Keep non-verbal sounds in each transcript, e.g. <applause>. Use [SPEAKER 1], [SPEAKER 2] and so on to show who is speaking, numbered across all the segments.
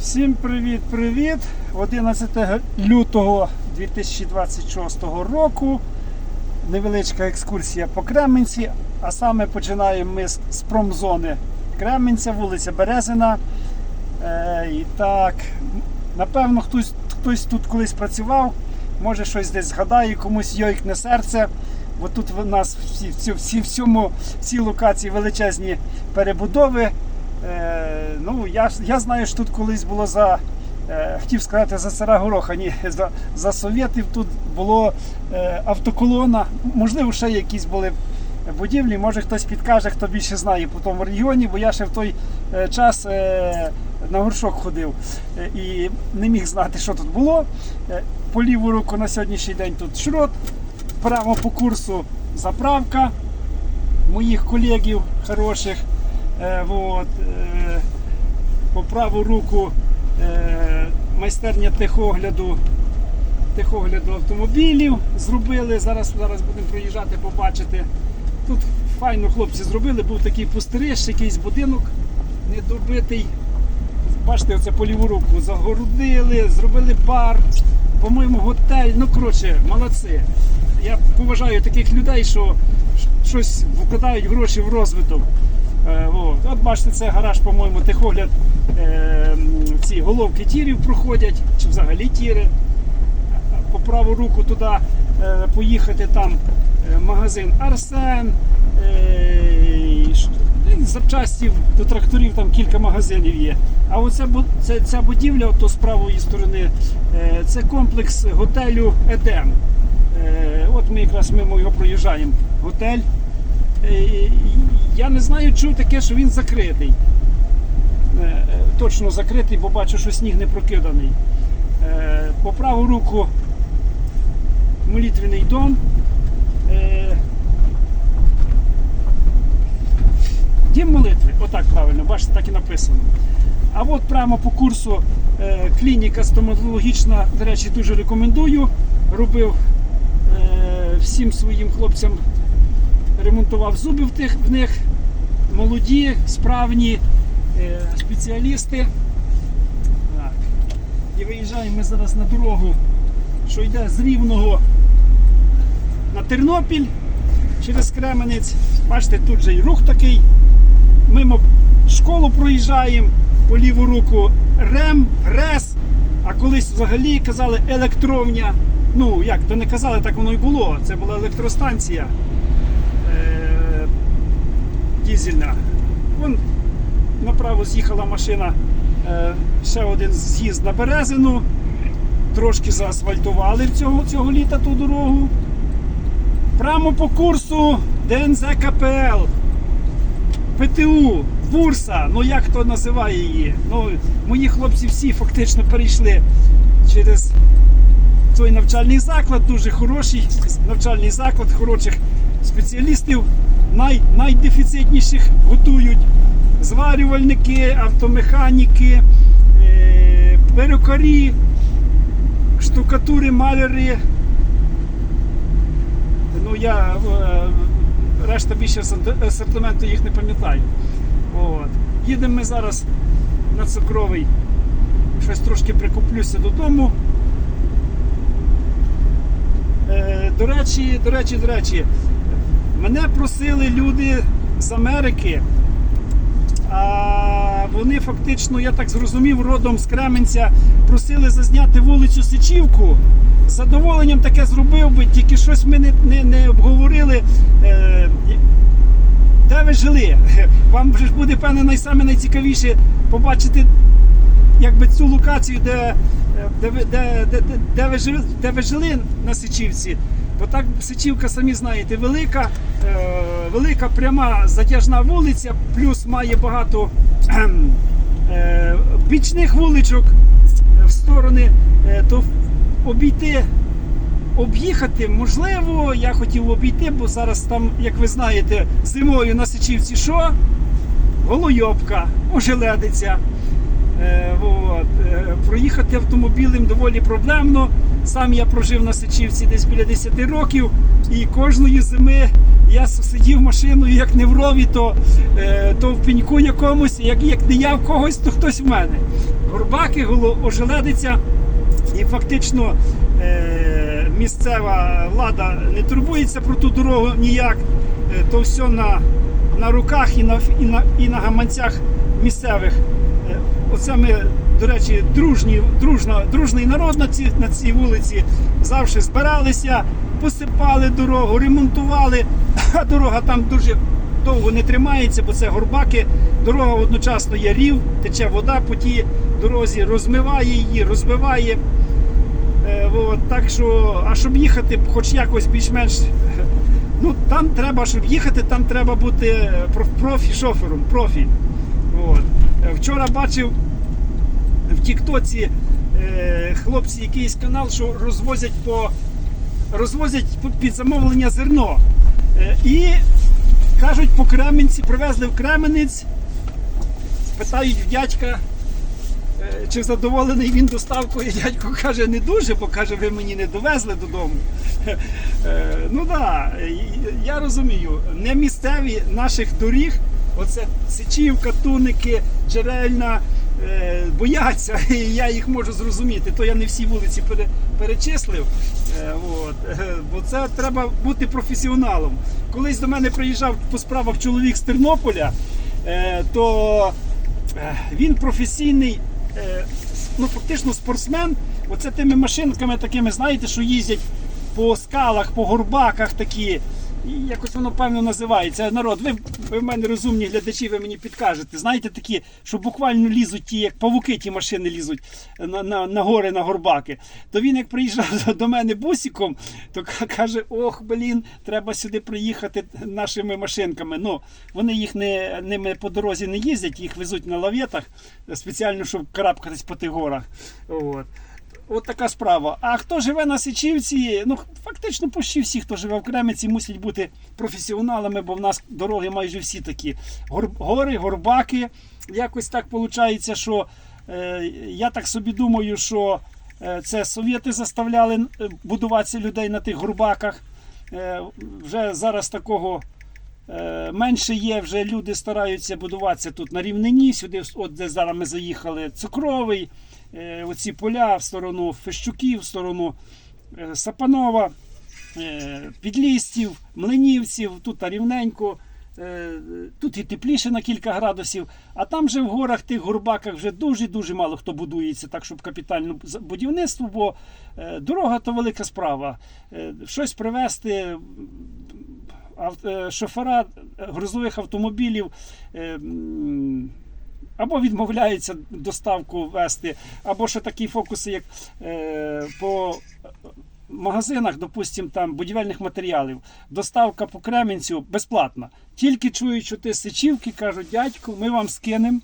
[SPEAKER 1] Всім привіт-привіт! 11 лютого 2026 року. Невеличка екскурсія по Кременці, а саме починаємо ми з, промзони Кременця, вулиця Березина. Е, і так, напевно, хтось, хтось тут колись працював, може щось десь згадає, комусь йойкне серце. Бо тут в нас всі, всі, всі, всьому, всі локації величезні перебудови. Е, ну, я, я знаю, що тут колись було за. е, Хотів сказати за цара Гороха, ні, <laughs> за, за совєтів тут було е, автоколона, можливо, ще якісь були будівлі. Може хтось підкаже, хто більше знає по тому регіоні, бо я ще в той е, час е, на горшок ходив е, і не міг знати, що тут було. По ліву руку на сьогоднішній день тут шрот, прямо по курсу заправка моїх колегів хороших. Е, вот, е, по праву руку е, майстерня техогляду, техогляду автомобілів зробили. Зараз, зараз будемо проїжджати, побачити. Тут файно хлопці зробили, був такий пустириш, якийсь будинок недобитий. Бачите, оце по ліву руку загородили, зробили бар, по-моєму, готель. Ну, коротше, молодці. Я поважаю таких людей, що щось вкладають гроші в розвиток. Е, от. Бачите, це гараж, по-моєму, техогляд. Е, ці головки тірів проходять, чи взагалі тіри. По праву руку туди е, поїхати там магазин Арсен. Запчастів до тракторів там кілька магазинів є. А бу- це, ця будівля, ото з правої сторони, це комплекс готелю Едем. От ми якраз мимо його проїжджаємо. Готель. Я не знаю, чув таке, що він закритий. Е, е, Точно закритий, бо бачу, що сніг не прокиданий. Е, По праву руку молитвений дом. Дім молитви, отак правильно, бачите, так і написано. А от прямо по курсу клініка стоматологічна, до речі, дуже рекомендую. Робив всім своїм хлопцям, ремонтував зуби в, в них. Молоді, справні е, спеціалісти. Так. І виїжджаємо ми зараз на дорогу, що йде з Рівного на Тернопіль через Кременець. Бачите, тут же і рух такий. Мимо школу проїжджаємо, по ліву руку РЕМ, РЕС, а колись взагалі казали електровня. Ну, як, то не казали, так воно і було. Це була електростанція дізельна. Вон направо з'їхала машина, е- ще один з'їзд на Березину. Трошки заасфальтували цього, цього літа ту дорогу. Прямо по курсу ДНЗ КПЛ. ПТУ, Бурса, ну як хто називає її. Ну, мої хлопці всі фактично перейшли через той навчальний заклад, дуже хороший навчальний заклад, хороших спеціалістів, най, найдефіцитніших готують. Зварювальники, автомеханіки, е, перукарі, штукатури, маляри. Ну я е, решта більше асорти- асортименту їх не пам'ятаю. От. Їдемо ми зараз на цукровий. Щось трошки прикуплюся додому. Е, до речі, до речі, до речі, мене просили люди з Америки. А вони фактично, я так зрозумів, родом з Кременця просили зазняти вулицю Сичівку. З задоволенням таке зробив би, тільки щось ми не, не, не обговорили. Е, де ви жили? <laughs> Вам вже буде певне найсаме найцікавіше побачити якби цю локацію, де, е, де, де, де, де, де, ви де ви жили на Сичівці. Бо так Сичівка, самі знаєте, велика, е, велика пряма затяжна вулиця, плюс має багато е, бічних вуличок в сторони, е, то обійти, об'їхати можливо. Я хотів обійти, бо зараз там, як ви знаєте, зимою на Сичівці що? Голойобка, ожеледиця. Е, от. Е, проїхати автомобілем доволі проблемно. Сам я прожив на Сичівці десь біля 10 років, і кожної зими я сидів машиною, як не в рові, то, е, то в пеньку якомусь, як, як не я в когось, то хтось в мене. горбаки, ожеледиця. І фактично місцева влада не турбується про ту дорогу ніяк. То все на, на руках і на, і, на, і на гаманцях місцевих. Оце ми, до речі, дружні, дружна, дружний народ на цій, на цій вулиці завжди збиралися, посипали дорогу, ремонтували, <laughs> а дорога там дуже довго не тримається, бо це горбаки. Дорога одночасно є рів, тече вода по тій дорозі, розмиває її, розбиває. Е, от, так що, а щоб їхати, хоч якось більш-менш. <laughs> Ну, там треба, щоб їхати, там треба бути е, профі-шофером, профі. От. Е, Вчора бачив Тіктоці е, хлопці якийсь канал, що розвозять по розвозять під замовлення зерно. Е, і кажуть, по Кременці, привезли в Кременець, питають в дядька, е, чи задоволений він доставкою. <laughs> Дядько каже, не дуже, бо каже, ви мені не довезли додому. Е, Ну так, да, я розумію, не місцеві наших доріг, оце Сичівка, Туники, Джерельна, е, бояться, <laughs> і я їх можу зрозуміти. То я не всі вулиці перечислив. Е, От. Е, <laughs> Бо це треба бути професіоналом. Колись до мене приїжджав по справах чоловік з Тернополя, е, то е, він професійний, е, ну фактично спортсмен. Оце тими машинками такими, знаєте, що їздять по скалах, по горбаках такі. Якось воно певно називається. Народ, ви, ви в мене розумні глядачі, ви мені підкажете. Знаєте, такі, що буквально лізуть ті, як павуки, ті машини лізуть на, на, на гори, на горбаки. То він, як приїжджав <laughs> до мене бусиком, то каже: ох, блін, треба сюди приїхати нашими машинками. Ну, вони їх не, ними по дорозі не їздять, їх везуть на лаветах спеціально, щоб карабкатись по тих горах. От. От така справа. А хто живе на Сичівці, ну фактично почти всі, хто живе в Кременці, мусять бути професіоналами, бо в нас дороги майже всі такі. Гор, гори, горбаки. Якось так виходить, що е, я так собі думаю, що е, це совєти заставляли е, будуватися людей на тих горбаках. Е, вже зараз такого. Е, Менше є, вже люди стараються будуватися тут на рівнині, сюди, от де зараз ми заїхали, цукровий, е, оці поля в сторону Фещуків, в сторону е, Сапанова, Підлістів, Млинівців, тут рівненько. Тут і тепліше на кілька градусів, а там же в горах, тих горбаках вже дуже-дуже мало хто будується, так щоб капітальне будівництво, бо дорога то велика справа. Щось привезти, шофера грузових автомобілів е, або відмовляються доставку вести, або ще такі фокуси, як е, по магазинах, допустим, там будівельних матеріалів, доставка по Кременцю безплатна. Тільки що ти з сичівки, кажуть, дядьку, ми вам скинемо.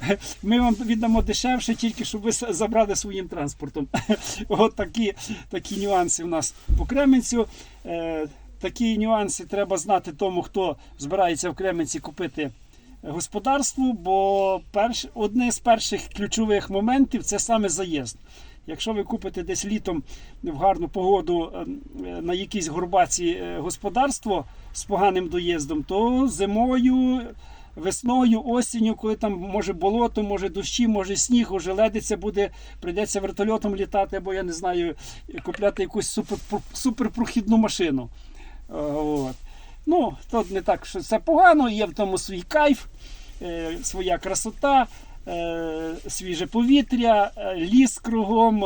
[SPEAKER 1] <laughs> Ми вам віддамо дешевше, тільки щоб ви забрали своїм транспортом. <laughs> От такі, такі нюанси в нас по Кременцю. Такі нюанси треба знати тому, хто збирається в Кременці купити господарство, бо перш, одне з перших ключових моментів це саме заїзд. Якщо ви купите десь літом в гарну погоду ем, е, на якійсь горбаці е, господарство з поганим доїздом, то зимою, весною, осінню, коли там може болото, може дощі, може сніг, уже ледиться буде, прийдеться вертольотом літати, або я не знаю, купляти якусь супер, суперпрохідну машину. Е, От. Ну, Тут не так, що це погано, є в тому свій кайф, е, своя красота, е, свіже повітря, ліс кругом.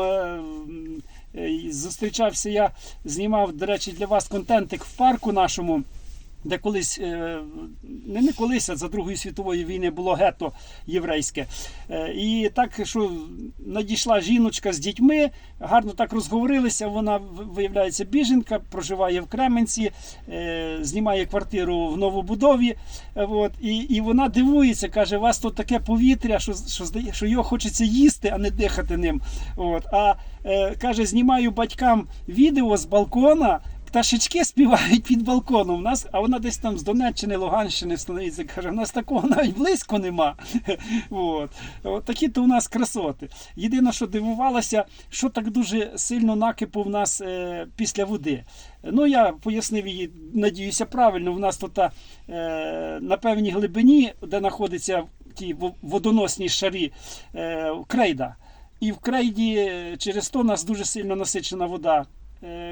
[SPEAKER 1] Зустрічався я, знімав, до речі, для вас контентик в парку нашому. Де колись, е, не, не колись, а за Другої світової війни було гетто єврейське. Е, І так, що надійшла жіночка з дітьми, гарно так розговорилися. Вона виявляється біженка, проживає в Кременці, е, знімає квартиру в новобудові. От, і, і вона дивується, каже: у вас тут таке повітря, що, що, що його хочеться їсти, а не дихати ним. От, а каже, знімаю батькам відео з балкона. Пташечки <laughs> співають під балконом. У нас, а вона десь там з Донеччини, Луганщини становиться. Каже, у нас такого навіть близько нема. <laughs> От. От такі то у нас красоти. Єдине, що дивувалося, що так дуже сильно накипу в нас е, після води. Ну, я пояснив її, надіюся, правильно. У нас тут е, на певній глибині, де знаходиться ті во- водоносні шари е, крейда. І в крейді е, через то нас дуже сильно насичена вода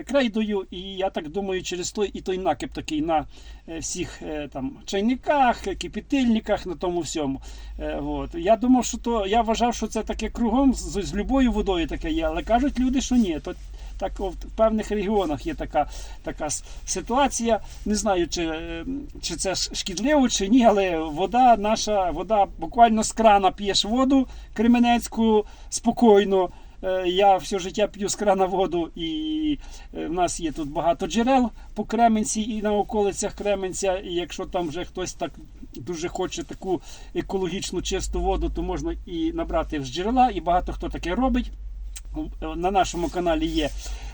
[SPEAKER 1] крейдою, і я так думаю, через то і той накип такий на е, всіх е, там чайниках, е, кипітильниках, на тому всьому. Е, от. Я думав, що то я вважав, що це таке кругом з, з любою водою таке є, але кажуть люди, що ні. То так в певних регіонах є така, така ситуація. Не знаю, чи, е, чи це шкідливо, чи ні, але вода наша, вода буквально з крана п'єш воду кременецьку спокійно. Е, Я все життя п'ю з крана воду, і е, в нас є тут багато джерел по Кременці і на околицях Кременця. І якщо там вже хтось так дуже хоче таку екологічну чисту воду, то можна і набрати з джерела, і багато хто таке робить. На нашому каналі є,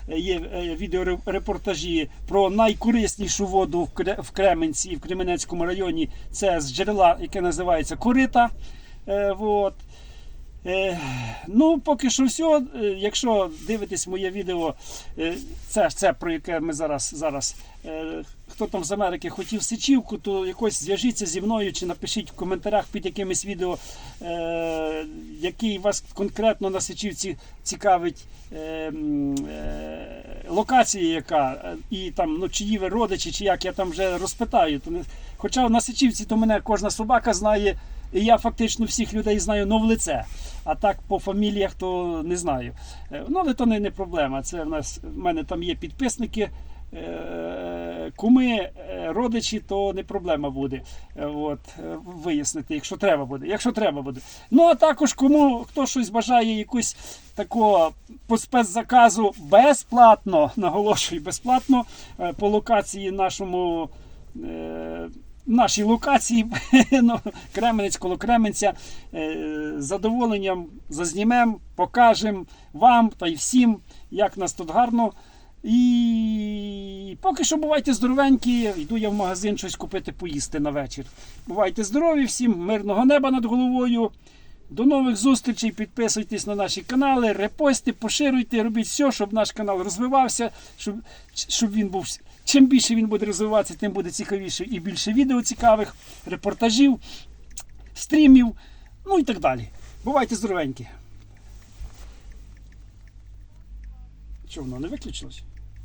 [SPEAKER 1] є е, відеорепортажі про найкориснішу воду в Кременці і в Кременецькому районі. Це з джерела, яке називається Корита. Е, вот. Е, ну, поки що все. Якщо дивитесь моє відео, е, це, це про яке ми зараз. зараз е, хто там з Америки хотів сечівку, то якось зв'яжіться зі мною чи напишіть в коментарях під якимось відео, е, який вас конкретно на сечівці цікавить е, е, локація, яка, і там, ну, чиї ви родичі, чи як я там вже розпитаю. То не- Хоча на сечівці то мене кожна собака знає. Я фактично всіх людей знаю ну, в лице. А так по фаміліях то не знаю. Е, Ну, але то не, не проблема. Це в нас в мене там є підписники, е, куми, е, родичі, то не проблема буде. От, вияснити, якщо треба буде. Якщо треба буде. Ну а також кому хто щось бажає якусь такого по спецзаказу безплатно, <laughs> наголошую, безплатно по локації нашому. Нашій локації <laughs> ну, Кременець коло Кременця. Е, З задоволенням зазнімемо, покажемо вам та й всім, як нас тут гарно. І поки що бувайте здоровенькі, йду я в магазин щось купити поїсти на вечір. Бувайте здорові, всім мирного неба над головою. До нових зустрічей. Підписуйтесь на наші канали, репости, поширюйте, робіть все, щоб наш канал розвивався, щоб, щоб він був. Чим більше він буде розвиватися, тим буде цікавіше і більше відео цікавих, репортажів, стрімів, ну і так далі. Бувайте здоровенькі. Що воно не виключилось?